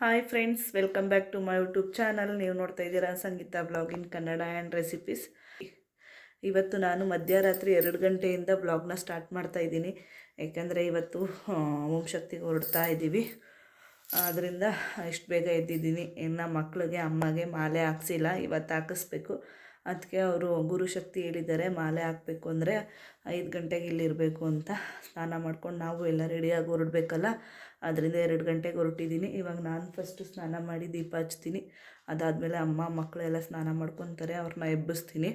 Hi friends welcome back to my YouTube channel ನೀವು ನೋಡ್ತಾ ಇದ್ದೀರಾ Sangeetha blog in Kannada and recipes ಇವತ್ತು ನಾನು ಮಧ್ಯರಾತ್ರಿ ಎರಡು ಗಂಟೆಯಿಂದ ಬ್ಲಾಗ್ನ ಸ್ಟಾರ್ಟ್ ಮಾಡ್ತಾ ಇದ್ದೀನಿ. ಯಾಕೆಂದರೆ ಇವತ್ತು ಓಂಶಕ್ತಿಗೆ ಹೊರಡ್ತಾ ಇದ್ದೀವಿ. ಆದ್ದರಿಂದ ಇಷ್ಟು ಬೇಗ ಎದ್ದಿದ್ದೀನಿ. ಇನ್ನು ಮಕ್ಕಳಿಗೆ ಅಮ್ಮಗೆ ಮಾಲೆ ಹಾಕ್ಸಿಲ್ಲ, ಇವತ್ತು ಹಾಕಿಸ್ಬೇಕು. ಅದಕ್ಕೆ ಅವರು ಗುರುಶಕ್ತಿ ಹೇಳಿದ್ದಾರೆ, ಮಾಲೆ ಹಾಕಬೇಕು ಅಂದರೆ ಐದು ಗಂಟೆಗೆ ಇಲ್ಲಿರಬೇಕು ಅಂತ. ಸ್ನಾನ ಮಾಡ್ಕೊಂಡು ನಾವು ಎಲ್ಲ ರೆಡಿಯಾಗಿ ಹೊರಡ್ಬೇಕಲ್ಲ. ಅದರಿಂದ ಎರಡು ಗಂಟೆಗೆ ಹೊರಟಿದ್ದೀನಿ. ಇವಾಗ ನಾನು ಫಸ್ಟು ಸ್ನಾನ ಮಾಡಿ ದೀಪ ಹಚ್ತೀನಿ ಅದಾದಮೇಲೆ ಅಮ್ಮ ಮಕ್ಕಳೆಲ್ಲ ಸ್ನಾನ ಮಾಡ್ಕೊತಾರೆ, ಅವ್ರನ್ನ ಎಬ್ಬಿಸ್ತೀನಿ.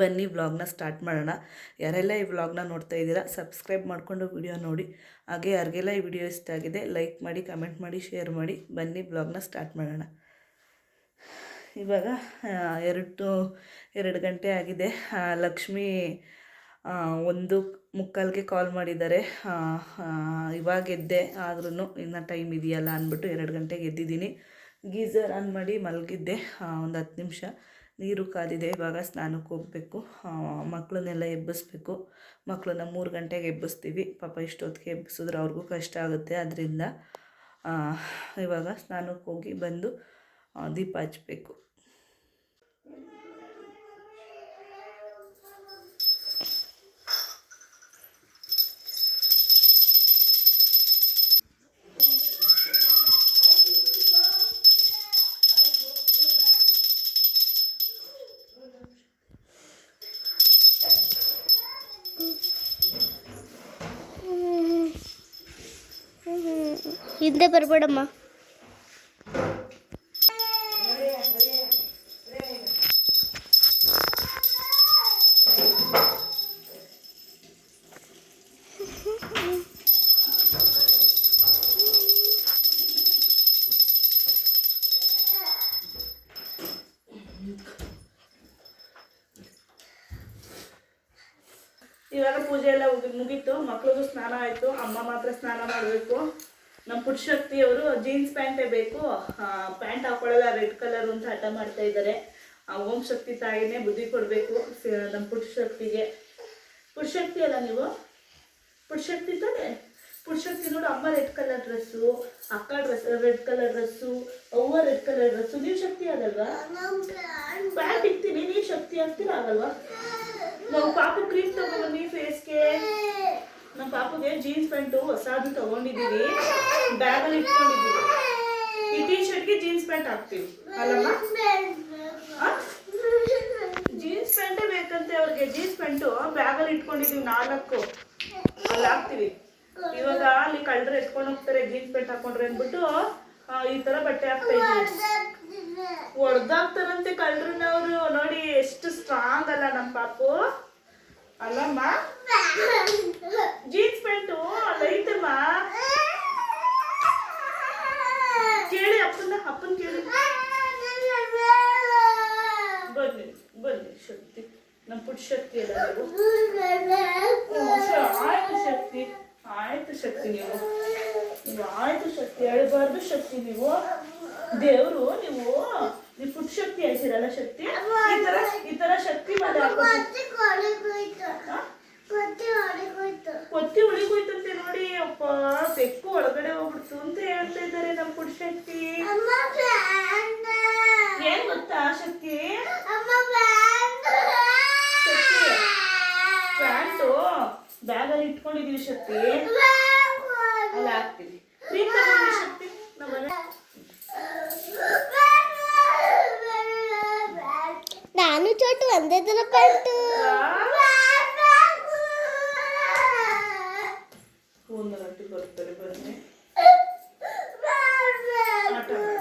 ಬನ್ನಿ ವ್ಲಾಗ್ನ ಸ್ಟಾರ್ಟ್ ಮಾಡೋಣ. ಯಾರೆಲ್ಲ ಈ ವ್ಲಾಗ್ನ ನೋಡ್ತಾ ಇದ್ದೀರಾ ಸಬ್ಸ್ಕ್ರೈಬ್ ಮಾಡಿಕೊಂಡು ವಿಡಿಯೋ ನೋಡಿ. ಹಾಗೆ ಯಾರಿಗೆಲ್ಲ ಈ ವಿಡಿಯೋ ಇಷ್ಟ ಆಗಿದೆ ಲೈಕ್ ಮಾಡಿ ಕಮೆಂಟ್ ಮಾಡಿ ಶೇರ್ ಮಾಡಿ, ಬನ್ನಿ ವ್ಲಾಗ್ನ ಸ್ಟಾರ್ಟ್ ಮಾಡೋಣ. ಇವಾಗ ಎರಡು ಎರಡು ಗಂಟೆ ಆಗಿದೆ. ಲಕ್ಷ್ಮೀ ಒಂದು ಮುಕ್ಕಾಲಿಗೆ ಕಾಲ್ ಮಾಡಿದ್ದಾರೆ. ಇವಾಗ ಎದ್ದೆ ಆದ್ರೂ ಇನ್ನೂ ಟೈಮ್ ಇದೆಯಲ್ಲ ಅಂದ್ಬಿಟ್ಟು ಎರಡು ಗಂಟೆಗೆ ಎದ್ದಿದ್ದೀನಿ. ಗೀಝರ್ ಆನ್ ಮಾಡಿ ಮಲಗಿದ್ದೆ ಒಂದು ಹತ್ತು ನಿಮಿಷ. ನೀರು ಕಾದಿದೆ, ಇವಾಗ ಸ್ನಾನಕ್ಕೆ ಹೋಗಬೇಕು. ಮಕ್ಕಳನ್ನೆಲ್ಲ ಎಬ್ಬಿಸ್ಬೇಕು. ಮಕ್ಕಳನ್ನ ಮೂರು ಗಂಟೆಗೆ ಎಬ್ಬಿಸ್ತೀವಿ. ಪಾಪ ಇಷ್ಟೊತ್ತಿಗೆ ಎಬ್ಬಿಸಿದ್ರೆ ಅವ್ರಿಗೂ ಕಷ್ಟ ಆಗುತ್ತೆ. ಅದರಿಂದ ಇವಾಗ ಸ್ನಾನಕ್ಕೆ ಹೋಗಿ ಬಂದು ದೀಪ ಹಚ್ಚಬೇಕು ಹಿಂದೆ ಬರಬೇಡಮ್ಮ ಇವಾಗ ಪೂಜೆ ಎಲ್ಲ ಮುಗಿ ಮುಗೀತು ಮಕ್ಳಿಗೂ ಸ್ನಾನ ಆಯಿತು ಅಮ್ಮ ಮಾತ್ರ ಸ್ನಾನ ಮಾಡಬೇಕು ನಮ್ಮ ಪುರುಷಕ್ತಿಯವರು ಜೀನ್ಸ್ ಪ್ಯಾಂಟೇ ಬೇಕು ಪ್ಯಾಂಟ್ ಹಾಕೊಳ್ಳಲ್ಲ ರೆಡ್ ಕಲರ್ ಅಂತ ಹಠ ಮಾಡ್ತಾ ಇದ್ದಾರೆ. ಓಂ ಶಕ್ತಿ ತಾಯಿನೇ ಬುದ್ಧಿ ಕೊಡಬೇಕು ನಮ್ಮ ಪುರುಷಕ್ತಿಗೆ. ಪುರುಷಕ್ತಿ ಅಲ್ಲ ನೀವು? ಪುರುಷಕ್ತಿ ತಾನೆ? ಪುರುಷಕ್ತಿ ನೋಡು, ಅಮ್ಮ ರೆಡ್ ಕಲರ್ ಡ್ರೆಸ್ಸು ಅಕ್ಕ ಡ್ರೆಸ್ ರೆಡ್ ಕಲರ್ ಡ್ರೆಸ್ಸು ಅವ್ವ ರೆಡ್ ಕಲರ್ ಡ್ರೆಸ್ಸು ನೀವು ಶಕ್ತಿ ಆಗಲ್ವಾ? ಪ್ಯಾಂಟ್ ಇಕ್ತೀನಿ ನೀವು ಶಕ್ತಿ ಆಗ್ತೀರಾ ಆಗಲ್ವಾ? ನಾವು ಪಾಪ ಕ್ರೀಮ್ ತಗೊಂಡ್ಬನ್ನಿ ಫೇಸ್ಗೆ ನಮ್ಮ ಪಾಪುಗೆ ಜೀನ್ಸ್ ಪ್ಯಾಂಟು ಹೊಸದು ತಗೊಂಡಿದ್ದೀವಿ. ಬ್ಯಾಗಲ್ಲಿ ಇಟ್ಕೊಂಡಿದ್ದೀವಿ. ಈ ಟೀ ಶರ್ಟ್ಗೆ ಜೀನ್ಸ್ ಪ್ಯಾಂಟ್ ಹಾಕ್ತೀವಿ. ಅಲ್ಲಮ್ಮ? ಜೀನ್ಸ್ ಪ್ಯಾಂಟೇ ಬೇಕಂತೆ ಅವ್ರಿಗೆ. ಜೀನ್ಸ್ ಪ್ಯಾಂಟು ಬ್ಯಾಗಲ್ಲಿ ಇಟ್ಕೊಂಡಿದ್ದೀವಿ ನಾಲ್ಕು. ಅಲ್ಲಿ ಹಾಕ್ತೀವಿ. ಇವಾಗ ಅಲ್ಲಿ ಕಳ್ಳರು ಎತ್ಕೊಂಡು ಹೋಗ್ತಾರೆ ಜೀನ್ಸ್ ಪ್ಯಾಂಟ್ ಹಾಕೊಂಡ್ರೆ ಅಂದ್ಬಿಟ್ಟು ಈ ತರ ಬಟ್ಟೆ ಹಾಕ್ತಾ ಇದ್ದೀವಿ. ಕಳ್ಳರನ್ನ ಅವರು. ನೋಡಿ, ಎಷ್ಟು ಸ್ಟ್ರಾಂಗ್ ಅಲ್ಲ ನಮ್ಮ ಪಾಪು. ಅಲ್ಲಮ್ಮ? ಜೀನ್ಸ್ ಪ್ಯಾಂಟು ಅದೈತಮ್ಮ ಕೇಳಿ ಅಪ್ಪನ ಅಪ್ಪನ ಕೇಳಿ. ಬನ್ನಿ ಬನ್ನಿ, ಶಕ್ತಿ. ನಮ್ಮ ಪುಟ್ಟ ಶಕ್ತಿ ಆಯ್ತು ಶಕ್ತಿ. ಆಯ್ತು ಶಕ್ತಿ ನೀವು. ನೀವು ಆಯ್ತು ಶಕ್ತಿ ಹೇಳ್ಬಾರ್ದು ಶಕ್ತಿ ನೀವು. ದೇವರು, ನೀವು ನೀವು ಪುಟ್ಟ ಶಕ್ತಿ ಹೇಳ್ತೀರಲ್ಲ ಶಕ್ತಿ? ಈ ತರ ಈ ತರ ಶಕ್ತಿ ಮೇಲೆ ಹೇಳ್ತಾ ಇದ್ದಾರೆ ನಮ್ಮ ಪುಟ್ಟ ಶಕ್ತಿ. ಏನ್ ಗೊತ್ತಾ ಶಕ್ತಿ? ಪ್ಯಾಂಟು ಬ್ಯಾಗಲ್ಲಿ ಇಟ್ಕೊಂಡಿದೀವಿ ಶಕ್ತಿ ಅಲ್ಲಿ ಹಾಕ್ತೀವಿ ಕ್ರೀಮ್ ತಗೊಂಡಿ ಶಕ್ತಿ ನಮ್ಮನೆ ನಾನು ಚೋಟು ಒಂದೇ ತರ ಪ್ಯಾಂಟು ಫೋನ್ ಗಂಟೆ ಬರ್ತಾರೆ ಬನ್ನಿ ಆಟ ಆಡೋಣ.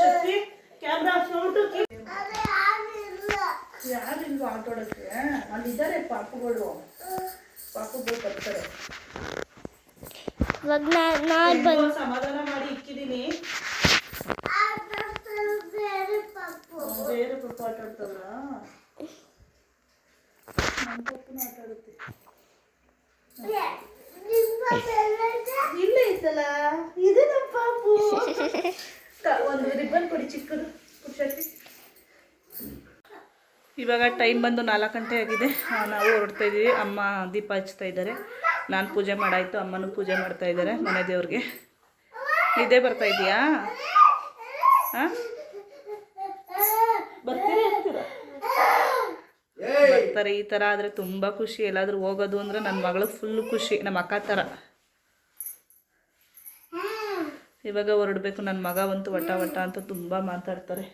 ಶಕ್ತಿ ಕ್ಯಾಮ್ರಾ ಫ್ಲೋಟು ಯಾರಿಲ್ವಾ ಆಟ ಆಡೋಕ್ಕೆ ಅಲ್ಲಿದ್ದಾರೆ ಪಾಪುಗಳು ಪಾಪುಗಳು ಬರ್ತಾರೆ ಇವಾಗ ನಾ ನಾನು ಬಂದು ಹೆಂಗೋ ಸಮಾಧಾನ ಮಾಡಿ ಇಕ್ಕಿದೀನಿ ಬೇರೆ ಪಾಪ ಆಟ ಆಡ್ತದ್ರ ನನ್ನ ಪಪ್ಪನ ಆಟ ಆಡುತ್ತೆ ಇಲ್ಲೇ ಐತಲ್ಲ ಇದು ನಮ್ಮ ಪಾಪು ಕ- ಒಂದು ರಿಬ್ಬನ್ ಕೊಡಿ ಚಿಕ್ಕದು ಪುರುಷತಿ ಇವಾಗ ಟೈಮ್ ಬಂದು ನಾಲ್ಕು ಗಂಟೆ ಆಗಿದೆ. ನಾವು ಹೊರಡ್ತಾ ಇದ್ದೀವಿ. ಅಮ್ಮ ದೀಪ ಹಚ್ತಾ ಇದ್ದಾರೆ. ನಾನು ಪೂಜೆ ಮಾಡಾಯಿತು. ಅಮ್ಮನೂ ಪೂಜೆ ಮಾಡ್ತಾ ಇದ್ದಾರೆ ಮನೆ ದೇವ್ರಿಗೆ. ಇದೇ ಬರ್ತಾ ಇದೆಯಾ? ಹಾಂ ಬರ್ತೀರಾ ಈ ಥರ ಆದರೆ ತುಂಬ ಖುಷಿ. ಎಲ್ಲಾದರೂ ಹೋಗೋದು ಅಂದರೆ ನನ್ನ ಮಗಳು ಫುಲ್ ಖುಷಿ. ನಮ್ಮ ಅಕ್ಕ ಥರ ಇವಾಗ ಹೊರಡಬೇಕು. ನನ್ನ ಮಗ ಅಂತೂ ವಟ ವಟ ಅಂತ ತುಂಬ ಮಾತಾಡ್ತಾರೆ.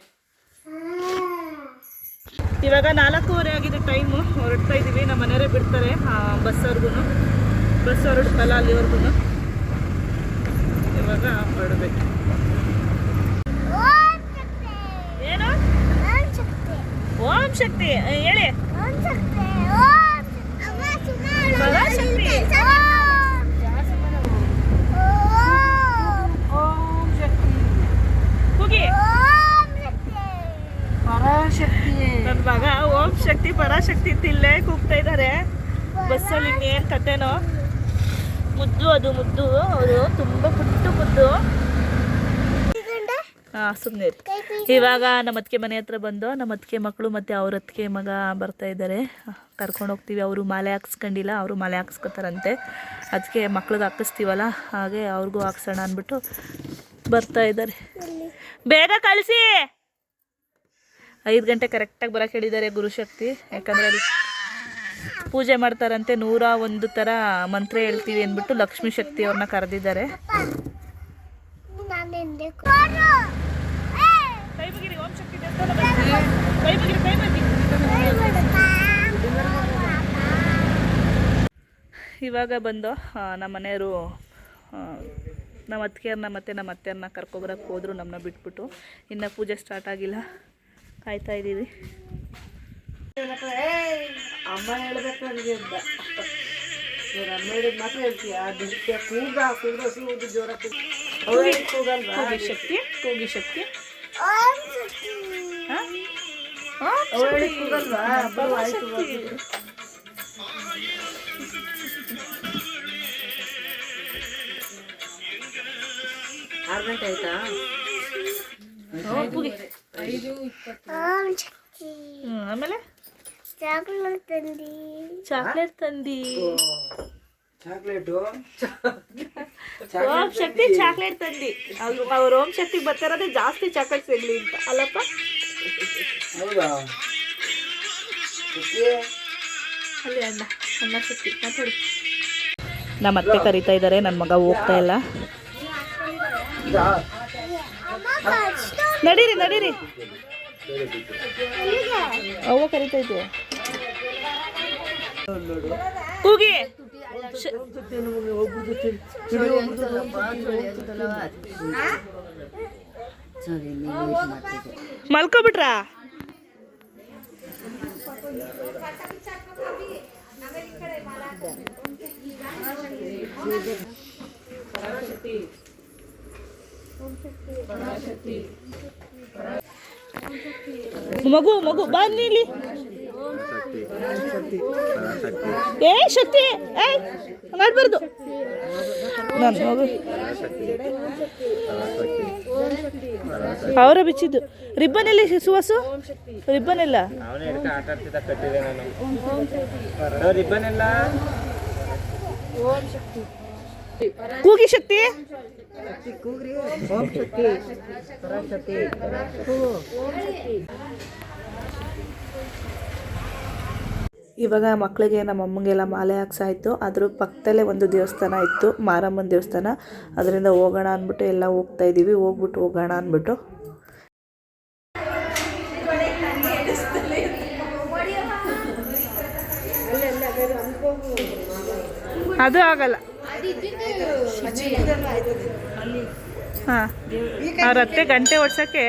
ಇವಾಗ ನಾಲ್ಕೂವರೆ ಆಗಿದೆ ಟೈಮು ಹೊರಡ್ತಾ ಇದ್ದೀವಿ ನಮ್ಮ ಮನೆಯವರೇ ಬಿಡ್ತಾರೆ ಬಸ್ಸವ್ರಿಗೂ ಬಸ್ ಹೊರಡ್ತಲ್ಲ ಅಲ್ಲಿವರೆಗೂ ಇವಾಗ ಹೊರಡಬೇಕು. ಏನು? ಓಂ ಶಕ್ತಿ. ಹೇಳಿ. ಓಂ ಶಕ್ತಿ. ಪರಾಶಕ್ತಿ. ನನ್ನ ಮಗ ಓಂ ಶಕ್ತಿ ಪರಾಶಕ್ತಿ ಶಕ್ತಿ ಇಲ್ಲೇ ಕೂಗ್ತಾ ಇದ್ದಾರೆ ಬಸ್ಸಲ್ಲಿ ಇನ್ನೇನು ಕತೆನೋ? ಮುದ್ದು ಅದು ಮುದ್ದು. ಅವರು ತುಂಬ ಪುಟ್ಟು ಮುದ್ದು. ಹಾಂ ಸುಮ್ಮನೆ ಇವಾಗ ನಮ್ಮ ಅತ್ತಿಗೆ ಮನೆ ಹತ್ರ ಬಂದು ನಮ್ಮ ಅತ್ತಿಗೆ ಮಕ್ಕಳು ಮತ್ತು ಅವ್ರ ಅತ್ತಿಗೆ ಮಗ ಬರ್ತಾ ಇದ್ದಾರೆ ಕರ್ಕೊಂಡು ಹೋಗ್ತೀವಿ. ಅವರು ಮಾಲೆ ಹಾಕ್ಸ್ಕೊಂಡಿಲ್ಲ ಅವರು ಮಾಲೆ ಹಾಕ್ಸ್ಕೊತಾರಂತೆ. ಅದಕ್ಕೆ ಮಕ್ಳಿಗೆ ಹಾಕಿಸ್ತೀವಲ್ಲ ಹಾಗೆ ಅವ್ರಿಗೂ ಹಾಕ್ಸೋಣ ಅಂದ್ಬಿಟ್ಟು ಬರ್ತಾ ಇದ್ದಾರೆ ಬೇಗ ಕಳಿಸಿ! ಐದು ಗಂಟೆ ಕರೆಕ್ಟಾಗಿ ಬರೋಕೆ ಹೇಳಿದ್ದಾರೆ ಗುರುಶಕ್ತಿ ಯಾಕಂದರೆ ಅಲ್ಲಿ ಪೂಜೆ ಮಾಡ್ತಾರಂತೆ, ನೂರ ಒಂದು ಥರ ಮಂತ್ರ ಹೇಳ್ತೀವಿ ಅಂದ್ಬಿಟ್ಟು ಲಕ್ಷ್ಮೀ ಶಕ್ತಿ ಅವ್ರನ್ನ ಕರೆದಿದ್ದಾರೆ. ಇವಾಗ ಬಂದು ನಮ್ಮ ಮನೆಯವರು ನಮ್ಮ ಅತ್ತಿಗೆಯವ್ರನ್ನ ಮತ್ತು ನಮ್ಮ ಅತ್ತೆಯರನ್ನ ಕರ್ಕೊಬರಕ್ಕೆ ಹೋದ್ರು ನಮ್ಮನ್ನ ಬಿಟ್ಬಿಟ್ಟು. ಇನ್ನು ಪೂಜೆ ಸ್ಟಾರ್ಟ್ ಆಗಿಲ್ಲ. ಕಾಯ್ತಾ ಇದ್ದೀವಿ. ಅಮ್ಮ ಹೇಳಬೇಕು ನನಗೆ ಅಂತ. ಇವ್ರ ಅಮ್ಮ ಹೇಳಿದ್ ಮಾತ್ರ ಹೇಳ್ತೀಯ? ಅದಕ್ಕೆ ಕೂಗ ಕೂಗ ಸಿಗುವುದು ಜೋರ ಅವಳೇ ಕೂಗಲ್ವಾ? ಕೂಗಿ ಶಕ್ತಿ ಕೂಗಿ ಶಕ್ತಿ. ಅವಳೇ. ಕೂಗಲ್ವಾ? ಬರುವ ಆಯ್ತು. ಆರು ಗಂಟೆ ಆಯ್ತಾ? ಹೋಗಿ ಕೂಗಿ. ಆಮೇಲೆ? ಚಾಕ್ಲೇಟ್ ತಂದಿ. ಚಾಕ್ಲೇಟ್ ತಂದಿ. ಚಾಕ್ಲೇಟು? ಓಂ ಶಕ್ತಿ ಚಾಕ್ಲೇಟ್ ತಂದಿ. ಅವ್ರು ಓಂ ಶಕ್ತಿಗೆ ಬರ್ತಾರದೇ ಜಾಸ್ತಿ ಚಾಕ್ಲೇಟ್ ಸಿಗ್ಲಿ ಅಂತ. ಅಲ್ಲಪ್ಪ? ಹೌದಾ? ಅಲ್ಲಿ ಅಣ್ಣ ಅಣ್ಣ ಶಕ್ತಿ ಮಾತಾಡಿ. ನಮ್ಮ ಅತ್ತೆ ಕರಿತಾ ಇದ್ದಾರೆ ನನ್ನ ಮಗ ಹೋಗ್ತಾ ಇಲ್ಲ. ನಡೀರಿ ನಡೀರಿ. ಅವ್ವ ಕರಿತೈತೆ. ಕೂಗಿ. ಮಗು ಮಗು ಬನ್ನಿ ಇಲ್ಲಿ ಏ, ಶಕ್ತಿ, ಏ ಮಾಡಬಾರ್ದು ನಾನು ಮಗು ಅವರ ಬಿಚ್ಚಿದ್ದು. ರಿಬ್ಬನ್ ಎಲ್ಲಿ ಸುವಾಸು? ರಿಬ್ಬನ್ ಎಲ್ಲ ರಿಬ್ಬನ್ ಎಲ್ಲ ಓಂ ಆಡ್ತಿದ್ದ ಕಟ್ಟಿದೆ ನಾನು ರಿಬ್ಬನ್ ಎಲ್ಲ ಕೂಗಿ ಶಕ್ತಿ? ಇವಾಗ ಮಕ್ಕಳಿಗೆ ನಮ್ಮ ಅಮ್ಮಂಗೆಲ್ಲ ಮಾಲೆ ಹಾಕ್ಸಾಯಿತು. ಅದ್ರ ಪಕ್ಕದಲ್ಲೇ ಒಂದು ದೇವಸ್ಥಾನ ಇತ್ತು ಮಾರಮ್ಮನ ದೇವಸ್ಥಾನ. ಅದರಿಂದ ಹೋಗೋಣ ಅಂದ್ಬಿಟ್ಟು ಎಲ್ಲ ಹೋಗ್ತಾ ಇದ್ದೀವಿ ಹೋಗ್ಬಿಟ್ಟು ಹೋಗೋಣ ಅಂದ್ಬಿಟ್ಟು. ಅದು ಆಗಲ್ಲ. ಹಾಂ. ಅವ್ರ ಅತ್ತೆ ಗಂಟೆ ಓಡ್ಸೋಕ್ಕೆ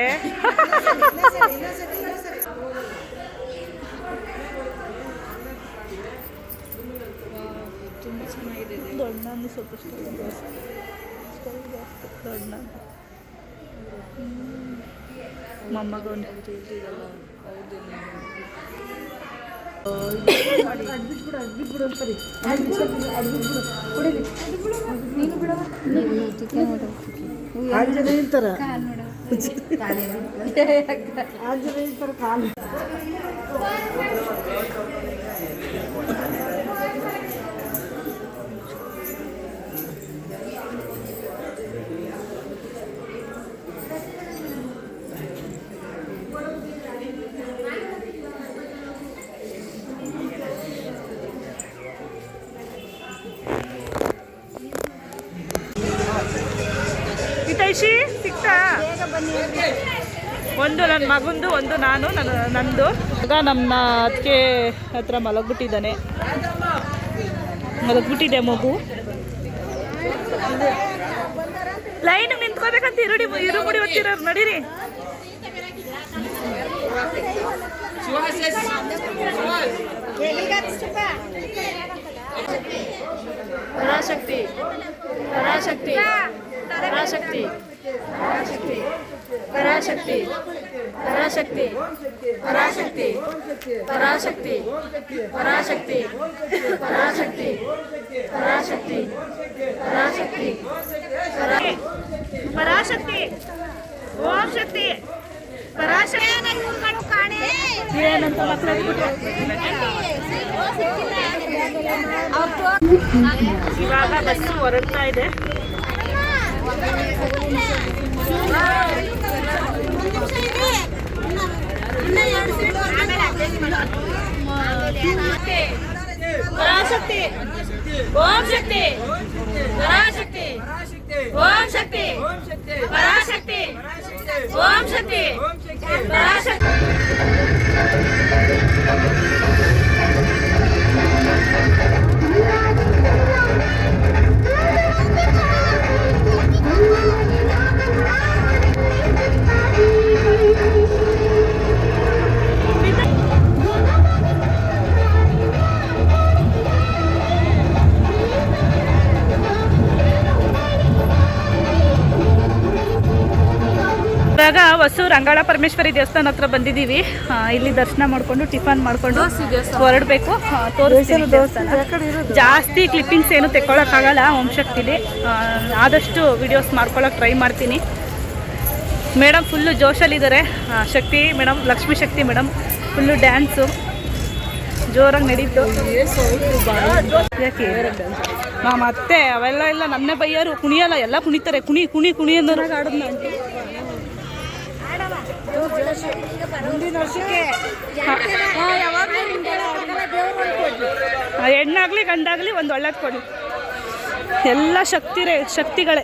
ದೊಡ್ಡ ಸ್ವಲ್ಪ ದೊಡ್ಡ ನಾನು ಮೊಮ್ಮಗವನು ಆಂಜನೇಯನ್ ಥರ ಆಂಜನೇಯನ್ ಕಾಲು. ಸಿಕ್ತಾ ಒಂದು ನನ್ನ ಮಗಂದು, ಒಂದು ನಾನು, ನನ್ನ, ನಂದು. ಈಗ ನಮ್ಮ ಅದಕ್ಕೆ ಹತ್ರ ಮಲಗ್ಬಿಟ್ಟಿದ್ದಾನೆ. ಮಲಗ್ಬಿಟ್ಟಿದೆ ಮಗು. ಲೈನ್ ನಿಂತ್ಕೋಬೇಕಂತ ಇರುಡಿ ಇರುಮುಡಿ ಹೊತ್ತಿರೋರು, ನಡೀರಿ. ಪರಾಶಕ್ತಿ ಪರಾಶಕ್ತಿ ಪರಾಶಕ್ತಿ. ಪರಾಶಕ್ತಿ ಪರಾಶಕ್ತಿ ಪರಾಶಕ್ತಿ ಪರಾಶಕ್ತಿ ಪರಾಶಕ್ತಿ ಪರಾಶಕ್ತಿ ಪರಾಶಕ್ತಿ ಪರಾಶಕ್ತಿ ಪರಾಶಕ್ತಿ ಓಂ ಶಕ್ತಿ ಪರಾಶಕ್ತಿ ಏನಂತ ಮಕ್ಕಳು ಇವಾಗ ಬಸ್ಸು ಹೊರಡ್ತಾ ಇದೆ ಪರಾಶಕ್ತಿ ಓಂ ಶಕ್ತಿ ಪರಾಶಕ್ತಿ ಓಂ ಶಕ್ತಿ ಪರಾಶಕ್ತಿ ಓಂ ಶಕ್ತಿ ಪರಾಶಕ್ತಿ ಇವಾಗ ಹೊಸು ರಂಗಾಳ ಪರಮೇಶ್ವರಿ ದೇವಸ್ಥಾನ ಹತ್ರ ಬಂದಿದ್ದೀವಿ. ಇಲ್ಲಿ ದರ್ಶನ ಮಾಡಿಕೊಂಡು ಟಿಫನ್ ಮಾಡ್ಕೊಂಡು ಹೊರಡಬೇಕು. ತೋರಿಸ್ತೀನಿ ದೇವಸ್ಥಾನ. ಜಾಸ್ತಿ ಕ್ಲಿಪ್ಪಿಂಗ್ಸ್ ಏನು ತೆಕ್ಕೊಳಕ್ಕಾಗಲ್ಲ ಓಂ ಶಕ್ತಿಲಿ ಆದಷ್ಟು ವಿಡಿಯೋಸ್ ಮಾಡ್ಕೊಳ್ಳೋಕೆ ಟ್ರೈ ಮಾಡ್ತೀನಿ. Madam full ಜೋಶಲ್ಲಿದ್ದಾರೆ. Shakti madam Lakshmi Shakti madam full dance ಜೋರಾಗಿ ನಡೀತು. ಯಾಕೆ? ನಾ ಮತ್ತೆ ಅವೆಲ್ಲ ಇಲ್ಲ ನನ್ನೇ ಬೈಯೋರು ಕುಣಿಯಲ್ಲ ಎಲ್ಲ ಕುಣಿತಾರೆ. ಕುಣಿ ಕುಣಿ ಕುಣಿ ಅನ್ನೋರು. ಆಡೋದು ಹೆಣ್ಣಾಗ್ಲಿ ಗಂಡಾಗ್ಲಿ ಒಂದು ಒಳ್ಳೇದು ಕೊಡಿ. ಎಲ್ಲ ಶಕ್ತಿ ರೇ ಶಕ್ತಿಗಳೇ.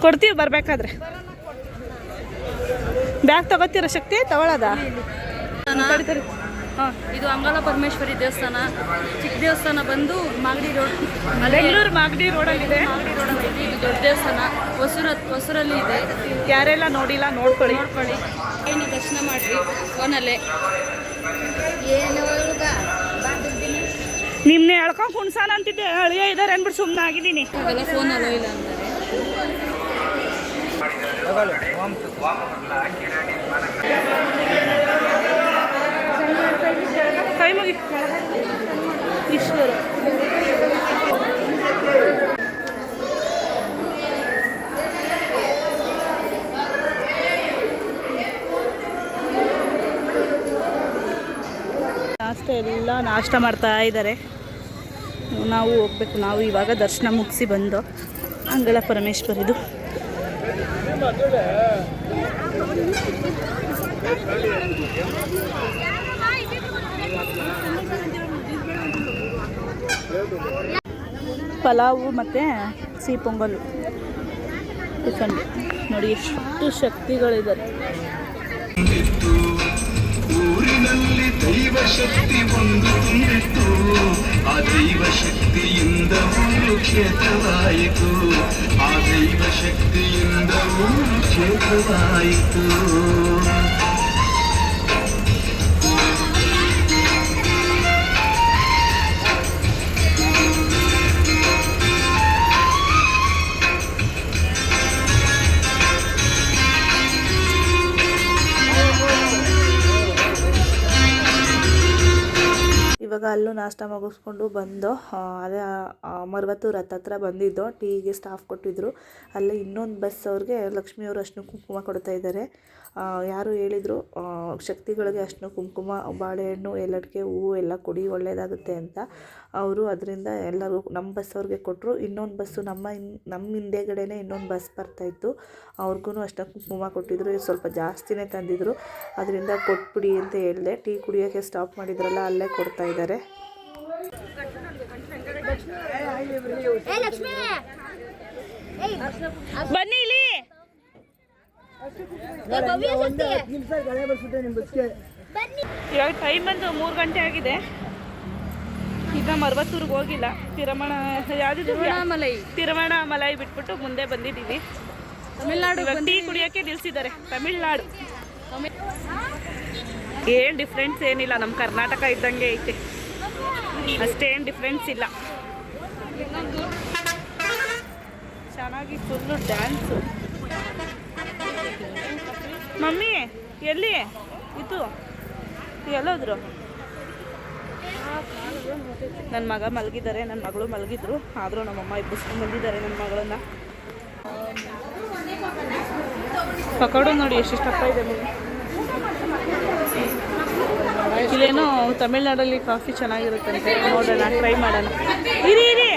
ಕೊಡ್ತೀವಿ ಬರ್ಬೇಕಾದ್ರೆ. ಬ್ಯಾಗ್ ತಗೋತೀರ ಶಕ್ತಿ? ತಗೊಳ್ಳೋದ ಹಾಂ ಇದು ಅಂಗಾಲ ಪರಮೇಶ್ವರಿ ದೇವಸ್ಥಾನ. ಚಿಕ್ಕ ದೇವಸ್ಥಾನ ಬಂದು ಮಾಗಡಿ ರೋಡ್ ಬೆಂಗಳೂರು ಮಾಗಡಿ ರೋಡಲ್ಲಿದೆ ಮಾಗಡಿ ರೋಡಲ್ಲಿ ಇದೆ. ಇದು ದೊಡ್ಡ ದೇವಸ್ಥಾನ. ಹೊಸೂರ ಹೊಸೂರಲ್ಲಿ ಇದೆ. ಯಾರೆಲ್ಲ ನೋಡಿಲ್ಲ ನೋಡ್ಕೊಳ್ಳಿ. ನೋಡ್ಕೊಳ್ಳಿ. ಏನು ದರ್ಶನ ಮಾಡಿರಿ? ಫೋನಲ್ಲೇ. ನಿಮ್ನೆ ಎಳ್ಕೊಂಡು ಹುಣ್ಸಾನ ಅಂತಿದ್ದೆ. ಅಳಿಯ ಇದ್ದಾರೆ ಅಂದ್ಬಿಟ್ಟು ಸುಮ್ಮನೆ ಆಗಿದ್ದೀನಿ. ಅವೆಲ್ಲ ಅಲ್ಲ ಇಲ್ಲ ಅಂತಾರೆ. ಕೈ ಮುಗಿ ಈಶ್ವರ ನಾಷ್ಟ ಎಲ್ಲ ನಾಷ್ಟ ಮಾಡ್ತಾ ಇದ್ದಾರೆ. ನಾವು ಹೋಗ್ಬೇಕು. ನಾವು ಇವಾಗ ದರ್ಶನ ಮುಗಿಸಿ ಬಂದು ಅಂಗಳ ಪರಮೇಶ್ವರಿದು. ಪಲಾವು ಮತ್ತು ಸಿಹಿ ಪೊಂಗಲ್. ಟಿಫನ್. ನೋಡಿ, ಎಷ್ಟು ಶಕ್ತಿಗಳಿದ್ದಾರೆ ಊರಿನಲ್ಲಿ ದೈವ ಶಕ್ತಿ ಒಂದು ತುಂಬಿತ್ತು. ಆ ದೈವ ಶಕ್ತಿಯಿಂದ ಊರು ಕ್ಷೇತ್ರವಾಯಿತು. ಆ ದೈವ ಶಕ್ತಿಯಿಂದ ಊರು ಕ್ಷೇತ್ರವಾಯಿತು. ಇವಾಗ ಅಲ್ಲೂ ನಾಷ್ಟ ಮುಗಿಸ್ಕೊಂಡು ಬಂದು ಅದೇ ಮರವತ್ತು ರಥ ಹತ್ರ ಬಂದಿದ್ದು. ಟೀಗೆ ಸ್ಟಾಫ್ ಕೊಟ್ಟಿದ್ರು. ಅಲ್ಲೇ ಇನ್ನೊಂದು ಬಸ್ ಅವ್ರಿಗೆ ಲಕ್ಷ್ಮಿಯವರು ಅರ್ಶಿನ ಕುಂಕುಮ ಕೊಡ್ತಾ ಇದ್ದಾರೆ ಯಾರು ಹೇಳಿದರು ಶಕ್ತಿಗಳಿಗೆ ಅಷ್ಟು ಕುಂಕುಮ ಬಾಳೆಹಣ್ಣು ಎಲ್ಲಡಿಕೆ ಹೂವು ಎಲ್ಲ ಕೊಡಿ ಒಳ್ಳೆಯದಾಗುತ್ತೆ ಅಂತ. ಅವರು ಅದರಿಂದ ಎಲ್ಲರೂ ನಮ್ಮ ಬಸ್ ಅವ್ರಿಗೆ ಕೊಟ್ಟರು ಇನ್ನೊಂದು ಬಸ್ಸು ನಮ್ಮ ಹಿನ್ ನಮ್ಮ ಹಿಂದೆಗಡೆನೇ ಇನ್ನೊಂದು ಬಸ್ ಬರ್ತಾಯಿತ್ತು ಅವ್ರಿಗೂ ಅಷ್ಟು ಕುಂಕುಮ ಕೊಟ್ಟಿದ್ರು. ಸ್ವಲ್ಪ ಜಾಸ್ತಿನೇ ತಂದಿದ್ರು. ಅದರಿಂದ ಕೊಟ್ಬಿಡಿ ಅಂತ ಹೇಳಿದೆ. ಟೀ ಕುಡಿಯೋಕ್ಕೆ ಸ್ಟಾಪ್ ಮಾಡಿದ್ರಲ್ಲ ಅಲ್ಲೇ ಕೊಡ್ತಾ ಇದ್ದಾರೆ. ಬನ್ನಿ ಇಲ್ಲಿ. ಇವಾಗ ಟೈಮ್ ಬಂದು ಮೂರು ಗಂಟೆ ಆಗಿದೆ. ಈಗ ಮರ್ವತ್ತೂರ್ಗೆ ಹೋಗಿಲ್ಲ. ತಿರುಮಣ ಮಲೈ ತಿರಮಣ ಮಲೈ ಬಿಟ್ಬಿಟ್ಟು ಮುಂದೆ ಬಂದಿದ್ದೀವಿ. ತಮಿಳ್ನಾಡು ಟೀ ಕುಡಿಯೋಕ್ಕೆ ನಿಲ್ಸಿದ್ದಾರೆ. ತಮಿಳ್ನಾಡು. ಏನು ಡಿಫ್ರೆನ್ಸ್ ಏನಿಲ್ಲ. ನಮ್ಮ ಕರ್ನಾಟಕ ಇದ್ದಂಗೆ ಐತೆ. ಅಷ್ಟೇನು ಡಿಫ್ರೆನ್ಸ್ ಇಲ್ಲ. ಚೆನ್ನಾಗಿ ಫುಲ್ಲು ಡ್ಯಾನ್ಸು ಮಮ್ಮಿ, ಎಲ್ಲಿ? ಇತ್ತು ಎಲ್ಲೋದ್ರು? ನನ್ನ ಮಗ ಮಲಗಿದ್ದಾರೆ ನನ್ನ ಮಗಳು ಮಲಗಿದ್ರು. ಆದರೂ ನಮ್ಮಮ್ಮ ಇಬ್ಬಿಸ್ಕೊಂಡು ಬಂದಿದ್ದಾರೆ ನನ್ನ ಮಗಳನ್ನ. ಪಕೋಡ ನೋಡಿ ಎಷ್ಟಿಷ್ಟಪ್ಪ ಇದೆ ಮಗು. ಇಲ್ಲೇನೋ ತಮಿಳ್ನಾಡಲ್ಲಿ ಕಾಫಿ ಚೆನ್ನಾಗಿರುತ್ತಂತೆ. ನೋಡೋಣ, ಟ್ರೈ ಮಾಡೋಣ. ಇರಿ ಇರಿ.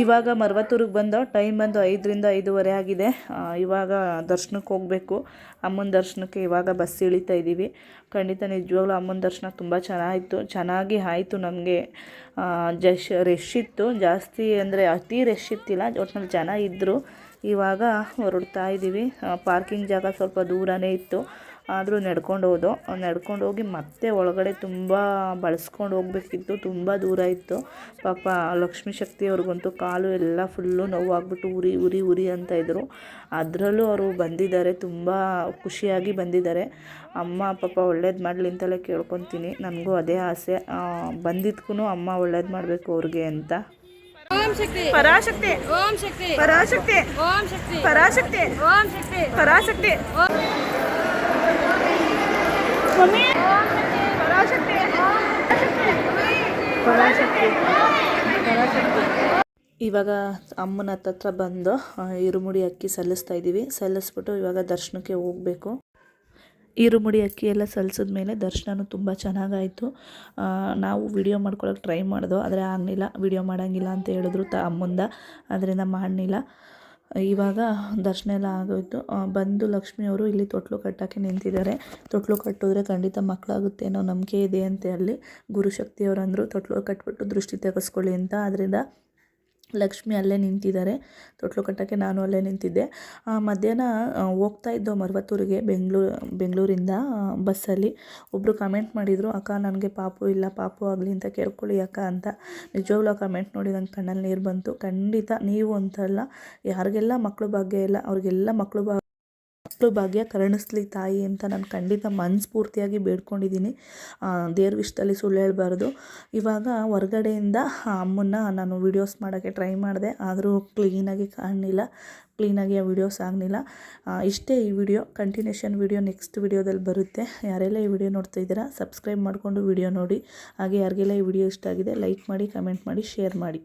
ಇವಾಗ ಮರ್ವತ್ತೂರಿಗೆ ಬಂದು ಟೈಮ್ ಬಂದು ಐದರಿಂದ ಐದೂವರೆ ಆಗಿದೆ. ಇವಾಗ ದರ್ಶನಕ್ಕೆ ಹೋಗಬೇಕು. ಅಮ್ಮನ ದರ್ಶನಕ್ಕೆ ಇವಾಗ ಬಸ್ ಇಳಿತಾ ಇದ್ದೀವಿ. ಖಂಡಿತ ನಿಜವಾಗ್ಲೂ ಅಮ್ಮನ ದರ್ಶನ ತುಂಬ ಚೆನ್ನಾಗಿತ್ತು ಚೆನ್ನಾಗಿ ಆಯಿತು ನಮಗೆ. ಜಶ್ ರಶ್ ಇತ್ತು. ಜಾಸ್ತಿ ಅಂದರೆ ಅತಿ ರಶ್ ಇತ್ತಿಲ್ಲ, ಒಟ್ನಲ್ಲಿ ಜನ ಇದ್ದರು ಇವಾಗ ಹೊರಡ್ತಾ ಇದ್ದೀವಿ. ಪಾರ್ಕಿಂಗ್ ಜಾಗ ಸ್ವಲ್ಪ ದೂರನೇ ಇತ್ತು. ಆದರೂ ನಡ್ಕೊಂಡು ಹೋದೋ ನಡ್ಕೊಂಡು ಹೋಗಿ ಮತ್ತೆ ಒಳಗಡೆ ತುಂಬ ಬಳಸ್ಕೊಂಡು ಹೋಗ್ಬೇಕಿತ್ತು ತುಂಬ ದೂರ ಇತ್ತು. ಪಾಪ ಲಕ್ಷ್ಮೀ ಶಕ್ತಿ ಅವ್ರಿಗಂತೂ ಕಾಲು ಎಲ್ಲ ಫುಲ್ಲು ನೋವಾಗ್ಬಿಟ್ಟು ಉರಿ ಉರಿ ಉರಿ ಅಂತ ಇದ್ದರು ಅದರಲ್ಲೂ ಅವರು ಬಂದಿದ್ದಾರೆ ತುಂಬ ಖುಷಿಯಾಗಿ ಬಂದಿದ್ದಾರೆ. ಅಮ್ಮ ಪಾಪ ಒಳ್ಳೇದು ಮಾಡಲಿ ಅಂತಲೇ ಕೇಳ್ಕೊತೀನಿ. ನನಗೂ ಅದೇ ಆಸೆ. ಬಂದಿದ್ಕೂ ಅಮ್ಮ ಒಳ್ಳೇದು ಮಾಡಬೇಕು ಅವ್ರಿಗೆ ಅಂತ. ಓಂ ಶಕ್ತಿ. ಪರಾಶಕ್ತಿ. ಓಂ ಶಕ್ತಿ. ಪರಾಶಕ್ತಿ. ಓಂ ಶಕ್ತಿ. ಪರಾಶಕ್ತಿ. ಓಂ ಶಕ್ತಿ. ಪರಾಶಕ್ತಿ ಮಮ್ಮಿ ಪರಾಶಕ್ತಿ ಪರಾಶಕ್ತಿ ಪರಾಶಕ್ತಿ ಇವಾಗ ಅಮ್ಮನ ಹತ್ತತ್ರ ಬಂದು ಇರುಮುಡಿ ಅಕ್ಕಿ ಸಲ್ಲಿಸ್ತಾ ಇದ್ದೀವಿ ಸಲ್ಲಿಸ್ಬಿಟ್ಟು ಇವಾಗ ದರ್ಶನಕ್ಕೆ ಹೋಗಬೇಕು. ಈರುಮುಡಿ ಅಕ್ಕಿ ಎಲ್ಲ ಸಲ್ಲಿಸಿದ ಮೇಲೆ ದರ್ಶನವೂ ತುಂಬ ಚೆನ್ನಾಗಾಯಿತು. ನಾವು ವಿಡಿಯೋ ಮಾಡ್ಕೊಳಕ್ಕೆ ಟ್ರೈ ಮಾಡಿದೋ ಆದರೆ ಆಗಲಿಲ್ಲ. ವಿಡಿಯೋ ಮಾಡೋಂಗಿಲ್ಲ ಅಂತ ಹೇಳಿದ್ರು ತ ಅಮ್ಮಂದ. ಅದರಿಂದ ಮಾಡಲಿಲ್ಲ. ಇವಾಗ ದರ್ಶನ ಎಲ್ಲ ಆಗೋಯಿತು. ಬಂದು ಲಕ್ಷ್ಮಿಯವರು ಇಲ್ಲಿ ತೊಟ್ಲು ಕಟ್ಟೋಕ್ಕೆ ನಿಂತಿದ್ದಾರೆ. ತೊಟ್ಲು ಕಟ್ಟಿದ್ರೆ ಖಂಡಿತ ಮಕ್ಕಳಾಗುತ್ತೆ ಅನ್ನೋ ನಂಬಿಕೆ ಇದೆ ಅಂತ ಅಲ್ಲಿ. ಗುರುಶಕ್ತಿಯವರು ಅಂದರು ತೊಟ್ಲು ಕಟ್ಬಿಟ್ಟು ದೃಷ್ಟಿ ತೆಗೆಸ್ಕೊಳ್ಳಿ ಅಂತ. ಅದರಿಂದ ಲಕ್ಷ್ಮಿ ಅಲ್ಲೇ ನಿಂತಿದ್ದಾರೆ. ತೊಟ್ಲು ಕಟ್ಟೋಕ್ಕೆ ನಾನು ಅಲ್ಲೇ ನಿಂತಿದ್ದೆ. ಮಧ್ಯಾಹ್ನ ಹೋಗ್ತಾ ಇದ್ದೋ ಮರವತ್ತೂರಿಗೆ ಬೆಂಗಳೂರು ಬೆಂಗಳೂರಿಂದ ಬಸ್ಸಲ್ಲಿ. ಒಬ್ಬರು ಕಮೆಂಟ್ ಮಾಡಿದರು, ಅಕ್ಕ, ನನಗೆ ಪಾಪು ಇಲ್ಲ, ಪಾಪು ಆಗಲಿ ಅಂತ ಕೇಳ್ಕೊಳ್ಳಿ ಅಕ್ಕ ಅಂತ. ನಿಜವಾಗ್ಲೂ ಕಮೆಂಟ್ ನೋಡಿ ನನ್ನ ಕಣ್ಣಲ್ಲಿ ನೀರು ಬಂತು. ಖಂಡಿತ, ನೀವು ಅಂತಲ್ಲ, ಯಾರಿಗೆಲ್ಲ ಮಕ್ಕಳು ಭಾಗ್ಯ ಇಲ್ಲ, ಅವ್ರಿಗೆಲ್ಲ ಮಕ್ಕಳು ಭಾಗ್ಯ ಮಕ್ಕಳು ಭಾಗ್ಯ ಕರುಣಿಸ್ಲಿ ತಾಯಿ ಅಂತ ನಾನು ಖಂಡಿತ ಮನಸ್ಫೂರ್ತಿಯಾಗಿ ಬೇಡ್ಕೊಂಡಿದ್ದೀನಿ. ದೇವ್ರ ವಿಷಯದಲ್ಲಿ ಸುಳ್ಳು ಹೇಳ್ಬಾರ್ದು. ಇವಾಗ ಹೊರಗಡೆಯಿಂದ ಅಮ್ಮನ್ನ ನಾನು ವೀಡಿಯೋಸ್ ಮಾಡೋಕ್ಕೆ ಟ್ರೈ ಮಾಡಿದೆ. ಆದರೂ ಕ್ಲೀನಾಗಿ ಕಾಣಲಿಲ್ಲ. ಕ್ಲೀನಾಗಿ ಆ ವಿಡಿಯೋಸ್ ಆಗಲಿಲ್ಲ. ಇಷ್ಟೇ ಈ ವಿಡಿಯೋ ಕಂಟಿನ್ಯೂಷನ್ ವಿಡಿಯೋ ನೆಕ್ಸ್ಟ್ ವಿಡಿಯೋದಲ್ಲಿ ಬರುತ್ತೆ. ಯಾರೆಲ್ಲ ಈ ವಿಡಿಯೋ ನೋಡ್ತಾ ಇದ್ದೀರಾ ಸಬ್ಸ್ಕ್ರೈಬ್ ಮಾಡಿಕೊಂಡು ವಿಡಿಯೋ ನೋಡಿ. ಹಾಗೆ ಯಾರಿಗೆಲ್ಲ ಈ ವಿಡಿಯೋ ಇಷ್ಟ ಆಗಿದೆ ಲೈಕ್ ಮಾಡಿ ಕಮೆಂಟ್ ಮಾಡಿ ಶೇರ್ ಮಾಡಿ.